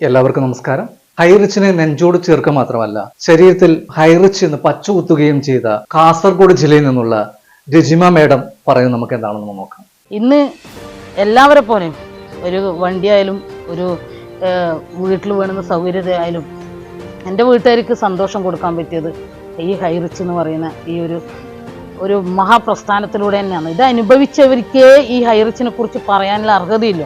എല്ലാവർക്കും നമസ്കാരം. ഹൈറിച്ചിനെ നെഞ്ചോട് ചേർക്കുക മാത്രമല്ല ശരീരത്തിൽ ഹൈറിച്ച് എന്ന് പച്ച കുത്തുകയും ചെയ്ത കാസർഗോഡ് ജില്ലയിൽ നിന്നുള്ള രജിമ മേഡം പറയുന്നത് നമുക്ക് എന്താണെന്ന് നോക്കാം. ഇന്ന് എല്ലാവരെ പോലെയും ഒരു വണ്ടിയായാലും ഒരു വീട്ടിൽ വേണമെന്ന സൗകര്യതയായാലും എന്റെ വീട്ടുകാർക്ക് സന്തോഷം കൊടുക്കാൻ പറ്റിയത് ഈ ഹൈറിച്ച് എന്ന് പറയുന്ന ഈ ഒരു ഒരു മഹാപ്രസ്ഥാനത്തിലൂടെ തന്നെയാണ്. ഇത് അനുഭവിച്ചവർക്കേ ഈ ഹൈറിച്ചിനെ കുറിച്ച് പറയാനുള്ള അർഹതയില്ല.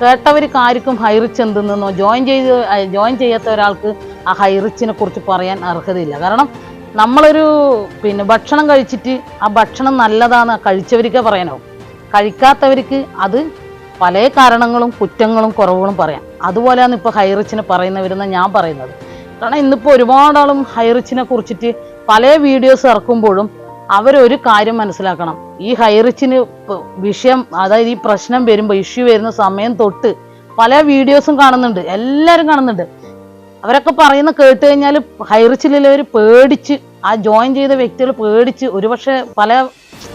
കേട്ടവർക്ക് ആർക്കും ഹൈറിച്ച് എന്തെന്നോ ജോയിൻ ചെയ്ത് ജോയിൻ ചെയ്യാത്ത ഒരാൾക്ക് ആ ഹൈറിച്ചിനെ കുറിച്ച് പറയാൻ അർഹതയില്ല. കാരണം നമ്മളൊരു പിന്നെ ഭക്ഷണം കഴിച്ചിട്ട് ആ ഭക്ഷണം നല്ലതാണ് കഴിച്ചവർക്കേ പറയാനാവും. കഴിക്കാത്തവർക്ക് അത് പല കാരണങ്ങളും കുറ്റങ്ങളും കുറവുകളും പറയാം. അതുപോലെയാണ് ഇപ്പോൾ ഹൈറിച്ചിനെ പറയുന്നവരെന്ന് ഞാൻ പറയുന്നത്. കാരണം ഇന്നിപ്പോൾ ഒരുപാട് ആളും ഹൈറിച്ചിനെ കുറിച്ചിട്ട് പല വീഡിയോസ് ഇറക്കുമ്പോഴും അവരൊരു കാര്യം മനസ്സിലാക്കണം. ഈ ഹൈറിച്ചിന് വിഷയം അതായത് ഈ പ്രശ്നം വരുമ്പോൾ ഇഷ്യൂ വരുന്ന സമയം തൊട്ട് പല വീഡിയോസും കാണുന്നുണ്ട്. എല്ലാവരും കാണുന്നുണ്ട്. അവരൊക്കെ പറയുന്ന കേട്ട് കഴിഞ്ഞാൽ ഹൈറിച്ചിലുള്ളവർ പേടിച്ച് ആ ജോയിൻ ചെയ്ത വ്യക്തികൾ പേടിച്ച് ഒരുപക്ഷെ പല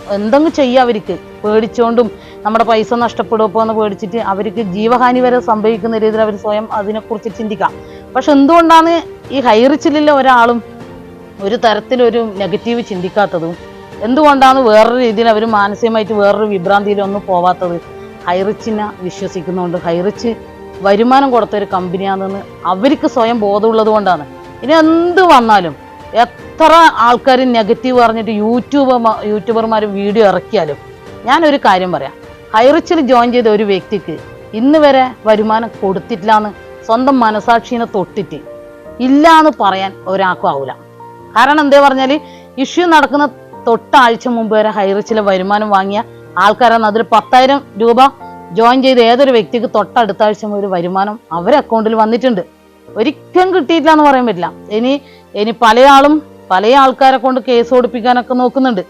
എന്തെങ്കിലും ചെയ്യുക അവർക്ക്. പേടിച്ചുകൊണ്ടും നമ്മുടെ പൈസ നഷ്ടപ്പെടുമോ എന്ന് പേടിച്ചിട്ട് അവർക്ക് ജീവഹാനി വരെ സംഭവിക്കുന്ന രീതിയിൽ അവർ സ്വയം അതിനെക്കുറിച്ച് ചിന്തിക്കാം. പക്ഷെ എന്തുകൊണ്ടാണ് ഈ ഹൈറിച്ചിലുള്ള ഒരാളും ഒരു തരത്തിലൊരു നെഗറ്റീവ് ചിന്തിക്കാത്തതും എന്തുകൊണ്ടാണ് വേറൊരു രീതിയിൽ അവർ മാനസികമായിട്ട് വേറൊരു വിഭ്രാന്തിയിലൊന്നും പോവാത്തത്? ഹൈറിച്ചിനെ വിശ്വസിക്കുന്നുണ്ട് ഹൈറിച്ച് വരുമാനം കൊടുത്ത ഒരു കമ്പനിയാണെന്ന് അവർക്ക് സ്വയം ബോധമുള്ളത് കൊണ്ടാണ്. ഇനി എന്ത് വന്നാലും എത്ര ആൾക്കാർ നെഗറ്റീവ് പറഞ്ഞിട്ട് യൂട്യൂബർ യൂട്യൂബർമാർ വീഡിയോ ഇറക്കിയാലും ഞാനൊരു കാര്യം പറയാം. ഹൈറിച്ചിൽ ജോയിൻ ചെയ്ത ഒരു വ്യക്തിക്ക് ഇന്ന് വരെ വരുമാനം കൊടുത്തിട്ടില്ല എന്ന് സ്വന്തം മനസാക്ഷിനെ തൊട്ടിട്ട് ഇല്ല എന്ന് പറയാൻ ഒരാൾക്കും ആവൂല. കാരണം എന്താ പറഞ്ഞാൽ ഇഷ്യൂ നടക്കുന്ന തൊട്ടാഴ്ച മുമ്പ് വരെ ഹൈറിച്ചിലെ വരുമാനം വാങ്ങിയ ആൾക്കാരാണ്. അതിൽ പത്തായിരം രൂപ ജോയിൻ ചെയ്ത് ഏതൊരു വ്യക്തിക്ക് തൊട്ടടുത്ത ആഴ്ച ഒരു വരുമാനം അവരെ അക്കൗണ്ടിൽ വന്നിട്ടുണ്ട്. ഒരിക്കലും കിട്ടിയിട്ടില്ല എന്ന് പറയാൻ പറ്റില്ല. ഇനി ഇനി പല ആളും പല ആൾക്കാരെ കൊണ്ട് കേസ് ഓടിപ്പിക്കാനൊക്കെ നോക്കുന്നുണ്ട്.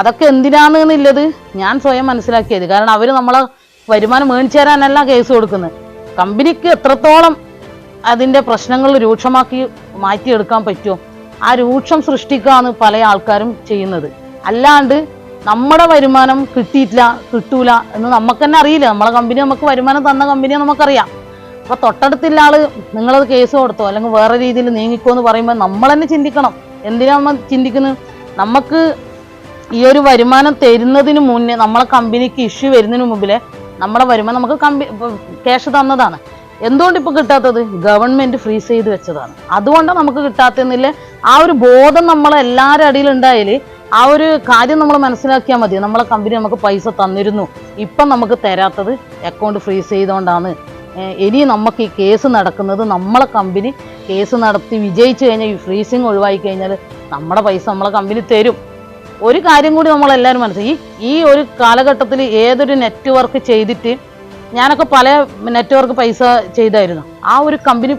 അതൊക്കെ എന്തിനാണ് എന്നുള്ളത് ഞാൻ സ്വയം മനസ്സിലാക്കിയത്. കാരണം അവർ നമ്മളെ വരുമാനം മേടിച്ചു തരാനല്ല കേസ് കൊടുക്കുന്നത്. കമ്പനിക്ക് എത്രത്തോളം അതിന്റെ പ്രശ്നങ്ങൾ രൂക്ഷമാക്കി മാറ്റിയെടുക്കാൻ പറ്റുമോ? ആ രൂക്ഷം സൃഷ്ടിക്കുകയാണ് പല ആൾക്കാരും ചെയ്യുന്നത്. അല്ലാണ്ട് നമ്മുടെ വരുമാനം കിട്ടിയിട്ടില്ല കിട്ടൂല എന്ന് നമുക്ക് തന്നെ അറിയില്ല. നമ്മളെ കമ്പനി നമുക്ക് വരുമാനം തന്ന കമ്പനിയെ നമുക്കറിയാം. അപ്പൊ തൊട്ടടുത്തുള്ള ആൾ നിങ്ങളത് കേസ് കൊടുത്തോ അല്ലെങ്കിൽ വേറെ രീതിയിൽ നീങ്ങിക്കോ എന്ന് പറയുമ്പോൾ നമ്മൾ തന്നെ ചിന്തിക്കണം. എന്തിനാ നമ്മൾ ചിന്തിക്കുന്നത് നമുക്ക് ഈ ഒരു വരുമാനം തരുന്നതിന് മുന്നേ നമ്മളെ കമ്പനിക്ക് ഇഷ്യൂ വരുന്നതിന് മുമ്പിലെ നമ്മളെ വരുമാനം നമുക്ക് കമ്പനി ക്യാഷ് തന്നതാണ്. എന്തുകൊണ്ട് ഇപ്പൊ കിട്ടാത്തത്? ഗവൺമെന്റ് ഫ്രീസ് ചെയ്ത് വെച്ചതാണ്. അതുകൊണ്ടാണ് നമുക്ക് കിട്ടാത്തെന്നില്ല ആ ഒരു ബോധം നമ്മളെ എല്ലാവരുടെ അടിയിൽ ഉണ്ടായാൽ ആ ഒരു കാര്യം നമ്മൾ മനസ്സിലാക്കിയാൽ മതി. നമ്മളെ കമ്പനി നമുക്ക് പൈസ തന്നിരുന്നു. ഇപ്പം നമുക്ക് തരാത്തത് അക്കൗണ്ട് ഫ്രീസ് ചെയ്തുകൊണ്ടാണ്. ഇനി നമുക്ക് ഈ കേസ് നടക്കുന്നത് നമ്മളെ കമ്പനി കേസ് നടത്തി വിജയിച്ചു കഴിഞ്ഞാൽ ഈ ഫ്രീസിങ് ഒഴിവാക്കി കഴിഞ്ഞാൽ നമ്മുടെ പൈസ നമ്മളെ കമ്പനി തരും. ഒരു കാര്യം കൂടി നമ്മളെല്ലാവരും മനസ്സിലാക്കി ഈ ഈ ഒരു കാലഘട്ടത്തിൽ ഏതൊരു നെറ്റ്വർക്ക് ചെയ്തിട്ട് ഞാനൊക്കെ പല നെറ്റ്വർക്ക് പൈസ ചെയ്തായിരുന്നു. ആ ഒരു കമ്പനി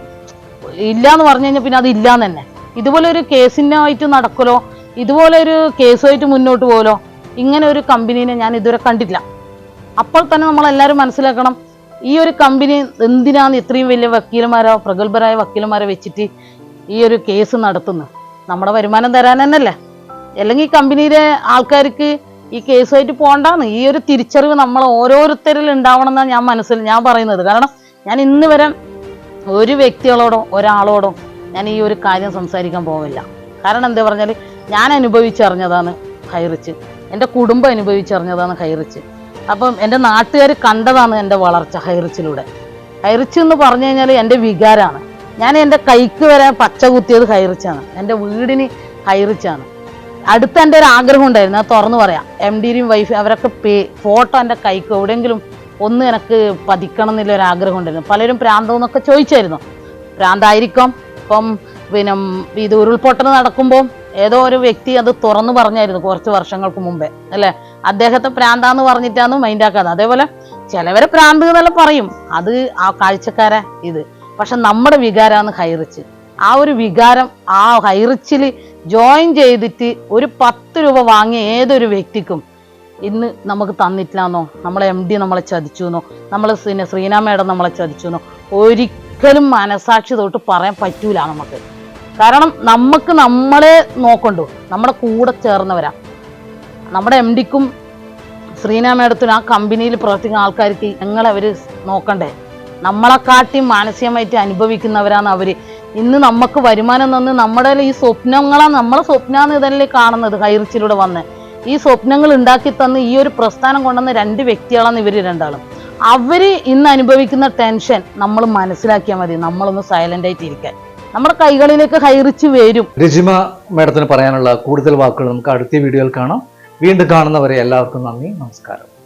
ഇല്ല എന്ന് പറഞ്ഞു കഴിഞ്ഞാൽ പിന്നെ അത് ഇല്ലാന്ന് തന്നെ. ഇതുപോലെ ഒരു കേസിനായിട്ട് നടക്കലോ ഇതുപോലെ ഒരു കേസുമായിട്ട് മുന്നോട്ട് പോകലോ ഇങ്ങനെ ഒരു കമ്പനീനെ ഞാൻ ഇതുവരെ കണ്ടില്ല അപ്പോൾ തന്നെ നമ്മൾ നമ്മളെല്ലാവരും മനസ്സിലാക്കണം ഈ ഒരു കമ്പനി എന്തിനാന്ന് ഇത്രയും വലിയ വക്കീലന്മാരോ പ്രഗത്ഭരായ വക്കീലന്മാരെ വെച്ചിട്ട് ഈ ഒരു കേസ് നടത്തുന്നത് നമ്മുടെ വരുമാനം തരാൻ തന്നെയല്ലേ? അല്ലെങ്കിൽ കമ്പനിയിലെ ആൾക്കാർക്ക് ഈ കേസുമായിട്ട് പോകണ്ടാന്ന് ഈ ഒരു തിരിച്ചറിവ് നമ്മൾ ഓരോരുത്തരിൽ ഉണ്ടാവണം എന്നാണ് ഞാൻ മനസ്സിൽ ഞാൻ പറയുന്നത്. കാരണം ഞാൻ ഇന്ന് വരെ ഒരു വ്യക്തികളോടോ ഒരാളോടോ ഞാൻ ഈ ഒരു കാര്യം സംസാരിക്കാൻ പോവില്ല. കാരണം എന്താ പറഞ്ഞാൽ ഞാൻ അനുഭവിച്ചറിഞ്ഞതാണ് ഹൈറിച്ച് എന്റെ കുടുംബം അനുഭവിച്ചറിഞ്ഞതാണ് ഹൈറിച്ച് അപ്പം എന്റെ നാട്ടുകാർ കണ്ടതാണ് എന്റെ വളർച്ച ഹൈറിച്ചിലൂടെ ഹൈറിച്ച് എന്ന് പറഞ്ഞു കഴിഞ്ഞാൽ എന്റെ വികാരമാണ് ഞാൻ എന്റെ കൈക്ക് വരെ പച്ച കുത്തിയത് ഹൈറിച്ചാണ് എന്റെ വീടിന് ഹൈറിച്ചാണ് അടുത്ത എന്റെ ഒരു ആഗ്രഹം ഉണ്ടായിരുന്നു അത് തുറന്നു പറയാം. എം ഡിയും വൈഫ് അവരൊക്കെ പേ ഫോട്ടോ എന്റെ കൈക്ക് എവിടെയെങ്കിലും ഒന്ന് എനിക്ക് പതിക്കണം എന്നുള്ള ഒരു ആഗ്രഹം ഉണ്ടായിരുന്നു. പലരും പ്രാന്തം എന്നൊക്കെ ചോദിച്ചായിരുന്നു. പ്രാന്തായിരിക്കും ഇപ്പം പിന്നെ ഇത് ഉരുൾപൊട്ടൽ നടക്കുമ്പോൾ ഏതോ ഒരു വ്യക്തി അത് തുറന്നു പറഞ്ഞായിരുന്നു കുറച്ച് വർഷങ്ങൾക്ക് മുമ്പേ അല്ലേ? അദ്ദേഹത്തെ പ്രാന്താന്ന് പറഞ്ഞിട്ടാണ് മൈൻഡാക്കാതെ അതേപോലെ ചിലവരെ പ്രാന്ത് എന്നല്ല പറയും. അത് ആ കാഴ്ചക്കാരെ ഇത്. പക്ഷെ നമ്മുടെ വികാരമാണ് ഹൈറിച്ച്. ആ ഒരു വികാരം ആ ഹൈറിച്ചിൽ ജോയിൻ ചെയ്തിട്ട് ഒരു പത്ത് രൂപ വാങ്ങിയ ഏതൊരു വ്യക്തിക്കും ഇന്ന് നമുക്ക് തന്നിട്ടില്ലെന്നോ? നമ്മളെ എം ഡി നമ്മളെ ചതിച്ചു എന്നോ നമ്മൾ പിന്നെ ശ്രീനാ മേഡം നമ്മളെ ചതിച്ചു എന്നോ ഒരിക്കലും മനസാക്ഷി തൊട്ട് പറയാൻ പറ്റൂല നമുക്ക്. കാരണം നമുക്ക് നമ്മളെ നോക്കണ്ടു. നമ്മുടെ കൂടെ ചേർന്നവരാ. നമ്മുടെ എം ഡിക്കും ശ്രീനാ മേഡത്തിനും ആ കമ്പനിയിൽ പ്രവർത്തിക്കുന്ന ആൾക്കാർക്ക് ഞങ്ങളവർ അവർ നോക്കണ്ടേ? നമ്മളെക്കാട്ടി മാനസികമായിട്ട് അനുഭവിക്കുന്നവരാണ് അവർ. ഇന്ന് നമുക്ക് വരുമാനം തന്ന് നമ്മുടെ ഈ സ്വപ്നങ്ങളാണ് നമ്മളെ സ്വപ്നമാണ് ഇതല്ലേ കാണുന്നത് ഹൈറിച്ചിലൂടെ വന്ന്. ഈ സ്വപ്നങ്ങൾ ഉണ്ടാക്കി തന്ന് ഈ ഒരു പ്രസ്ഥാനം കൊണ്ടുവന്ന രണ്ട് വ്യക്തികളാണ് ഇവർ രണ്ടാളും. അവർ ഇന്ന് അനുഭവിക്കുന്ന ടെൻഷൻ നമ്മൾ മനസ്സിലാക്കിയാൽ മതി നമ്മളൊന്ന് സൈലന്റ് ആയിട്ട് ഇരിക്കാൻ. നമ്മുടെ കൈകളിലേക്ക് ഹൈറിച്ച് വരും. രജിമ മേഡത്തിന് പറയാനുള്ള കൂടുതൽ വാക്കുകൾ നമുക്ക് അടുത്ത വീഡിയോയിൽ കാണാം. വീണ്ടും കാണുന്നവരെ എല്ലാവർക്കും നന്ദി നമസ്കാരം.